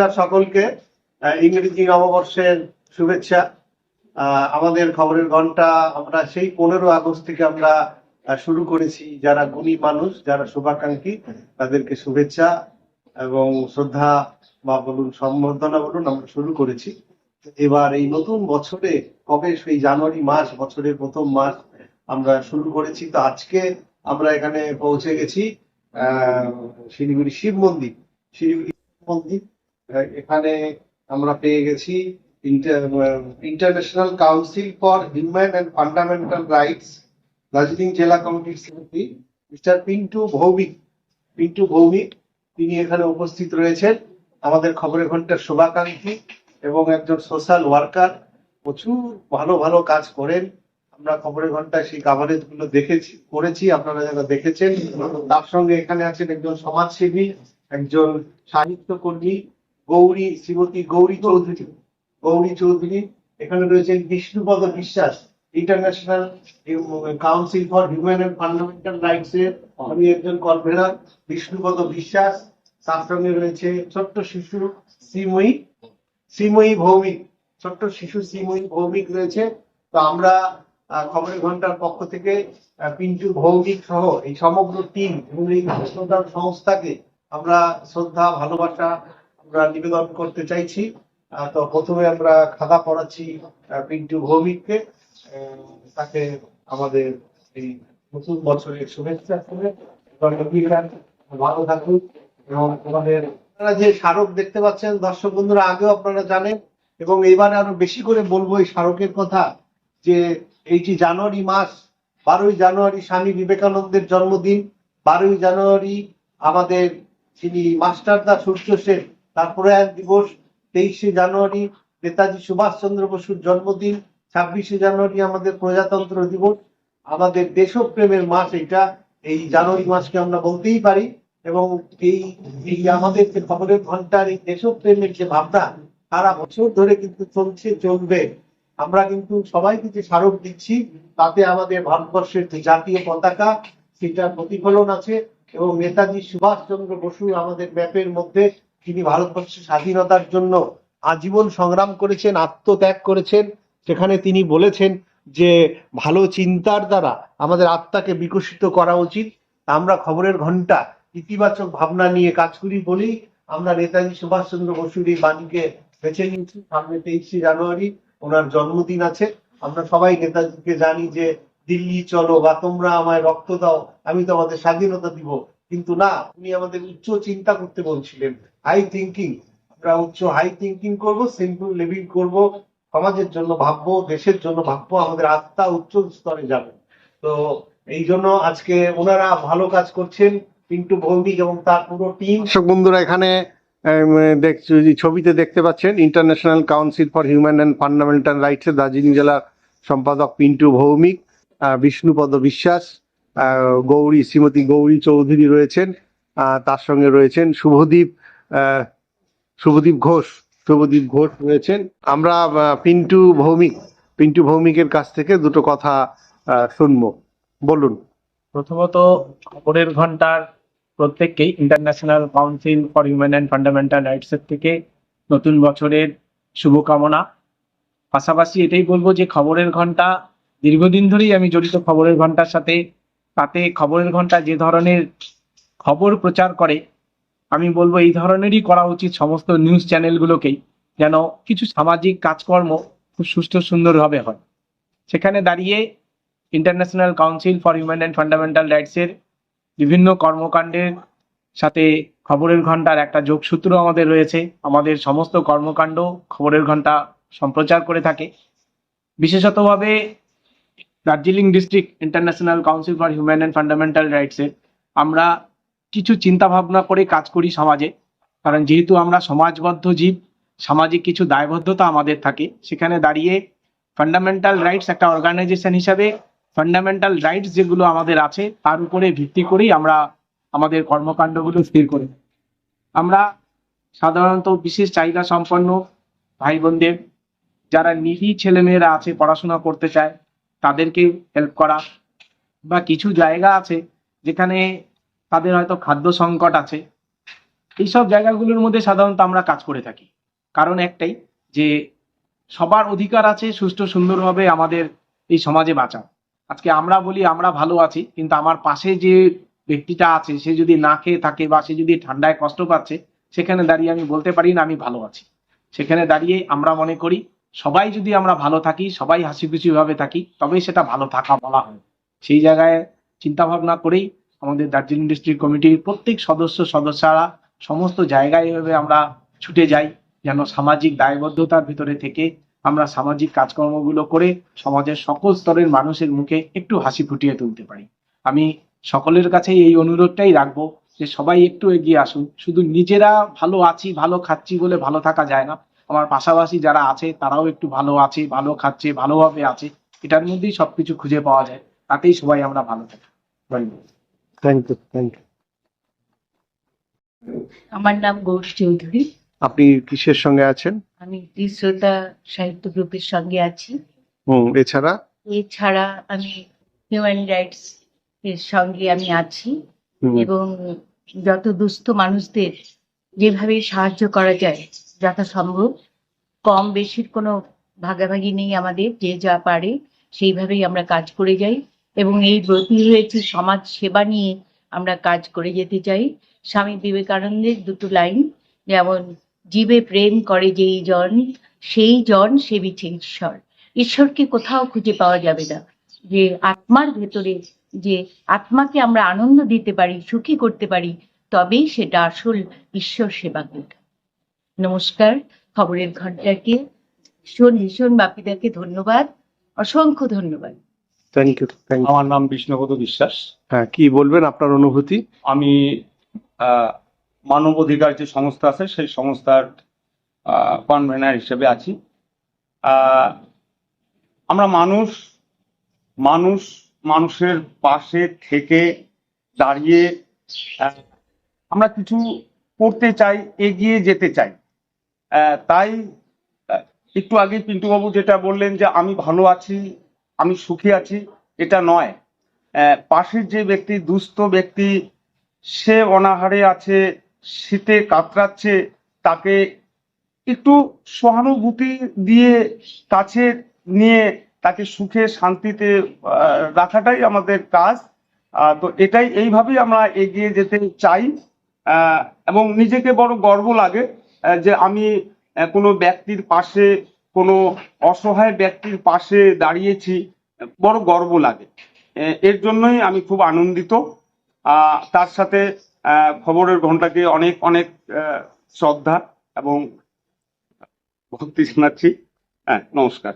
নমস্কার সকলকে। ইংরেজি নববর্ষের শুভেচ্ছা। আমাদের খবরের ঘণ্টা আমরা সেই পনেরো আগস্ট থেকে আমরা শুরু করেছি। যারা গুণী মানুষ, যারা শুভাকাঙ্ক্ষী, তাদেরকে শুভেচ্ছা এবং শ্রদ্ধা বা বলুন সম্বর্ধনা বলুন আমরা শুরু করেছি। এবার এই নতুন বছরে কবে সেই জানুয়ারি মাস, বছরের প্রথম মাস আমরা শুরু করেছি, তো আজকে আমরা এখানে পৌঁছে গেছি, আহ, শিলিগুড়ি শিব মন্দির। শিলিগুড়ি মন্দির। এখানে আমরা পেয়ে গেছি International Council for Human and Fundamental Rights Darjeeling জেলা কমিটির সেক্রেটারি মিস্টার পিন্টু ভৌমিক। পিন্টু ভৌমিক, তিনি এখানে উপস্থিত রয়েছেন। আমাদের খবরের ঘণ্টার শুভাকাঙ্ক্ষী এবং একজন সোশ্যাল ওয়ার্কার প্রচুর ভালো ভালো কাজ করেন। আমরা খবরের ঘন্টায় সেই কাভারেজগুলো দেখেছি, করেছি, আপনারা যারা দেখেছেন। তার সঙ্গে এখানে আছেন একজন সমাজসেবী, একজন সাহিত্য কর্মী গৌরী শ্রীমতী গৌরী চৌধুরী। গৌরী চৌধুরী এখানে রয়েছেন Bishnupada Biswas international council for human and fundamental rights এর আমি একজন কনভেনার বিষ্ণুপদ বিশ্বাস। তার সঙ্গে রয়েছে ছোট্ট শিশু শ্রীময়ী শ্রীময়ী ভৌমিক। ছোট্ট শিশু শ্রীময়ী ভৌমিক রয়েছে। তো আমরা খবরের ঘণ্টার পক্ষ থেকে পিন্টু ভৌমিক সহ এই সমগ্র টিম এবং এই সংস্থাকে আমরা শ্রদ্ধা ভালোবাসা আমরা নিবেদন করতে চাইছি। তো প্রথমে আমরা খাতা পড়াচ্ছি পিন্টু ভৌমিককে। তাকে আমাদের এই নতুন বছরের শুভেচ্ছা ভালো থাকুন এবং আমাদের আপনারা যে স্মারক দেখতে পাচ্ছেন, দর্শক বন্ধুরা, আগেও আপনারা জানেন, এবং এবারে আরও বেশি করে বলব এই স্মারকের কথা, যে এই যে জানুয়ারি মাস, বারোই জানুয়ারি স্বামী বিবেকানন্দের জন্মদিন। বারোই জানুয়ারি আমাদের যিনি মাস্টারদা সূর্য সেন তার এক দিবস তেইশে জানুয়ারি নেতাজি সুভাষচন্দ্র বসুর জন্মদিন, ছাব্বিশে জানুয়ারি আমাদের প্রজাতন্ত্র দিবস। আমাদের দেশপ্রেমের মাস এটা, এই জানুয়ারি মাসকে আমরা বলতেই পারি। এবং এই এই আমাদের যে খবরের ঘণ্টার এই দেশপ্রেমের যে ভাবনা, সারা বছর ধরে কিন্তু চলছে, চলবে। আমরা কিন্তু সবাইকে যে স্মারক দিচ্ছি, তাতে আমাদের ভারতবর্ষের যে জাতীয় পতাকা, সেটার প্রতিফলন আছে। এবং নেতাজি সুভাষচন্দ্র বসু আমাদের ম্যাপের মধ্যে তিনি ভারতবর্ষের স্বাধীনতার জন্য আজীবন সংগ্রাম করেছেন, আত্মত্যাগ করেছেন। সেখানে তিনি বলেছেন যে, ভালো চিন্তার দ্বারা আমাদের আত্মাকে বিকশিত করা উচিত। আমরা খবরের ঘণ্টা ইতিবাচক ভাবনা নিয়ে কাজ করি বলি। আমরা নেতাজি সুভাষচন্দ্র বসুর এই বাণীকে বেছে নিয়েছি সামনে তেইশে জানুয়ারি। ওনার জন্মদিন আছে। আমরা সবাই নেতাজিকে জানি যে, দিল্লি চলো বা তোমরা আমায় রক্ত দাও, আমি তোমাদের স্বাধীনতা দিব। কিন্তু না, উনি আমাদের উচ্চ চিন্তা করতে বলছিলেন। হাই থিঙ্কিং আমরা উচ্চ হাই থিঙ্কিং করব সিম্পল লিভিং করব, সমাজের জন্য ভাববো, দেশের জন্য ভাববো, আমাদের আত্মা উচ্চ স্তরে যাবে। তো এই জন্য আজকে ওনারা ভালো কাজ করছেন, পিন্টু ভৌমিক এবং তার পুরো টিম দর্শক বন্ধুরা, এখানে দেখছি ছবিতে দেখতে পাচ্ছেন international council for human and fundamental rights এর দার্জিলিং জেলার সম্পাদক পিন্টু ভৌমিক বিষ্ণুপদ বিশ্বাস গৌরী, শ্রীমতী গৌরী চৌধুরী রয়েছেন তার সঙ্গে রয়েছেন শুভদীপ শুভদীপ ঘোষ শুভদীপ ঘোষ রয়েছেন। আমরা পিন্টু ভৌমিক, পিন্টু ভৌমিকের কাছ থেকে দুটো কথা শুনব। বলুন। প্রথমত খবরের ঘণ্টার প্রত্যেককেই international council for human and fundamental rights এর থেকে নতুন বছরের শুভকামনা। পাশাপাশি এটাই বলব যে, খবরের ঘণ্টা, দীর্ঘদিন ধরেই আমি জড়িত খবরের ঘণ্টার সাথে তাতে খবরের ঘণ্টা যে ধরনের খবর প্রচার করে, আমি বলব এই ধরনেরই করা উচিত সমস্ত নিউজ চ্যানেলগুলোকেই যেন কিছু সামাজিক কাজকর্ম খুব সুস্থ সুন্দরভাবে হয়। সেখানে দাঁড়িয়ে international council for human and fundamental রাইটসের বিভিন্ন কর্মকাণ্ডের সাথে খবরের ঘণ্টার একটা যোগসূত্র আমাদের রয়েছে। আমাদের সমস্ত কর্মকাণ্ড খবরের ঘণ্টা সম্প্রচার করে থাকে। বিশেষতভাবে Darjeeling district international council for human and fundamental রাইটসের আমরা কিছু চিন্তা ভাবনা করে কাজ করি সমাজে। কারণ যেহেতু আমরা সমাজবদ্ধ জীব, সামাজিক কিছু দায়বদ্ধতা আমাদের থাকে, সেখানে দাঁড়িয়ে ফান্ডামেন্টাল রাইটস একটা অর্গানাইজেশন হিসাবে ফান্ডামেন্টাল রাইটস যেগুলো আমাদের আছে, তার উপরে ভিত্তি করেই আমরা আমাদের কর্মকাণ্ডগুলো স্থির করি। আমরা সাধারণত বিশেষ চাহিদা সম্পন্ন ভাই বোনদের, যারা নিধি ছেলেমেয়েরা আছে, পড়াশোনা করতে চায় তাদেরকে হেল্প করা বা কিছু জায়গা আছে যেখানে তাদের হয়তো খাদ্য সংকট আছে। এইসব জায়গাগুলোর মধ্যে সাধারণত আমরা কাজ করে থাকি। কারণ একটাই যে সবার অধিকার আছে সুষ্ঠু সুন্দরভাবে আমাদের এই সমাজে বাঁচা আজকে আমরা বলি আমরা ভালো আছি, কিন্তু আমার পাশে যে ব্যক্তিটা আছে, সে যদি না খেয়ে থাকে বা সে যদি ঠান্ডায় কষ্ট পাচ্ছে, সেখানে দাঁড়িয়ে আমি বলতে পারি না আমি ভালো আছি। সেখানে দাঁড়িয়ে আমরা মনে করি সবাই যদি আমরা ভালো থাকি, সবাই হাসি খুশি ভাবে থাকি তবেই সেটা ভালো থাকা বলা হয়। সেই জায়গায় চিন্তা ভাবনা করেই আমাদের দার্জিলিং ডিস্ট্রিক্ট কমিটির প্রত্যেক সদস্য, সদস্যরা সমস্ত জায়গায় এভাবে আমরা ছুটে যাই, যেন সামাজিক দায়বদ্ধতার ভিতরে থেকে আমরা সামাজিক কাজকর্মগুলো করে সমাজের সকল স্তরের মানুষের মুখে একটু হাসি ফুটিয়ে তুলতে পারি। আমি সকলের কাছে এই অনুরোধটাই রাখব যে সবাই একটু এগিয়ে আসুন। শুধু নিজেরা ভালো আছি, ভালো খাচ্ছি বলে ভালো থাকা যায় না। আমার পাশাপাশি যারা আছে তারাও একটু ভালো আছে ভালো খাচ্ছে ভালোভাবে আছে। এটার মধ্যেই সবকিছু খুঁজে পাওয়া যায়। তাতেই সবাই আমরা ভালো থাকি। ধন্যবাদ। থ্যাংক ইউ থ্যাংক ইউ আমার নাম ঘোষ চৌধুরী। আপনি কিসের সঙ্গে আছেন? আমি তিশ্রোতা সাহিত্য গ্রুপের সঙ্গে আছি। হুম এছাড়া? এছাড়া আমি হিউম্যান রাইটস এর সঙ্গে আমি আছি। এবং যত দুস্থ মানুষদের যেভাবে সাহায্য করা যায় যথাসম্ভব কম বেশির কোনো ভাগাভাগি নেই আমাদের, যে যা পারে সেইভাবেই আমরা কাজ করে যাই এবং এই ব্রতী হয়েছে সমাজ সেবা নিয়ে আমরা কাজ করে যেতে চাই। স্বামী বিবেকানন্দের দুটো লাইন, যেমন, জীবে প্রেম করে যেই জন, সেই জন সে সেবিছে ঈশ্বর। ঈশ্বরকে কোথাও খুঁজে পাওয়া যাবে না। যে আত্মার ভেতরে যে আত্মাকে আমরা আনন্দ দিতে পারি, সুখী করতে পারি, তবেই সেটা আসল ঈশ্বর সেবা নমস্কার খবরের ঘন্টাকে ভীষণ ভীষণ বাপিদাকে ধন্যবাদ। অসংখ্য ধন্যবাদ। থ্যাংক ইউ আমার নাম বিষ্ণুপদ বিশ্বাস। হ্যাঁ কি বলবেন আপনার অনুভূতি? আমি আহ, মানব অধিকার যে সংস্থা আছে সেই সংস্থার কনভেনার হিসেবে আছি। আহ, আমরা মানুষ মানুষ মানুষের পাশে থেকে দাঁড়িয়ে আহ, আমরা কিছু করতে চাই এগিয়ে যেতে চাই। তাই একটু আগে পিন্টুবাবু যেটা বললেন যে আমি ভালো আছি, আমি সুখী আছি, এটা নয়। পাশের যে ব্যক্তি, দুস্থ ব্যক্তি, সে অনাহারে আছে, শীতে কাতরাচ্ছে, তাকে একটু সহানুভূতি দিয়ে কাছে নিয়ে তাকে সুখে, শান্তিতে রাখাটাই আমাদের কাজ। তো এটাই, এইভাবেই আমরা এগিয়ে যেতে চাই। এবং নিজেকে বড় গর্ব লাগে। যে আমি কোনো ব্যক্তির পাশে কোনো অসহায় ব্যক্তির পাশে দাঁড়িয়েছি বড় গর্ব লাগে। এর জন্যই আমি খুব আনন্দিত। তার সাথে খবরের ঘন্টাকে অনেক অনেক শ্রদ্ধা এবং ভক্তি জানাচ্ছি। হ্যাঁ নমস্কার।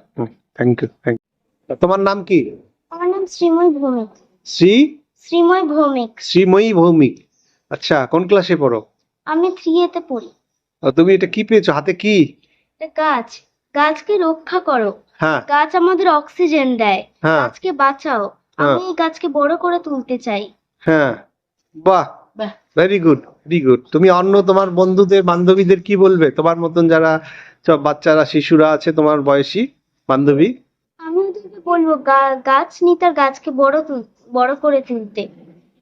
থ্যাংক ইউ থ্যাংক তোমার নাম কি? আমার নাম শ্রীময় ভৌমিক। শ্রী? শ্রীময় ভৌমিক। শ্রীময়ী ভৌমিক। আচ্ছা কোন ক্লাসে পড়ো? আমি থ্রি এতে পড়ি। তুমি এটা কি পেয়েছ? হাতে কি? গাছ। গাছকে রক্ষা করো। হ্যাঁ। গাছ আমাদের অক্সিজেন দেয়। হ্যাঁ। গাছকে বাঁচাও। আমি এই গাছকে বড় করে তুলতে চাই। হ্যাঁ। বাহ। বাহ। ভেরি গুড ভেরি গুড তুমি অন্য তোমার বন্ধুদের বান্ধবীদের কি বলবে? তোমার মতন যারা সব বাচ্চারা শিশুরা আছে তোমার বয়সী বান্ধবী? আমি ওদেরকে বলব গা- গাছ নিতে আর গাছকে বড় তুল বড় করে তুলতে।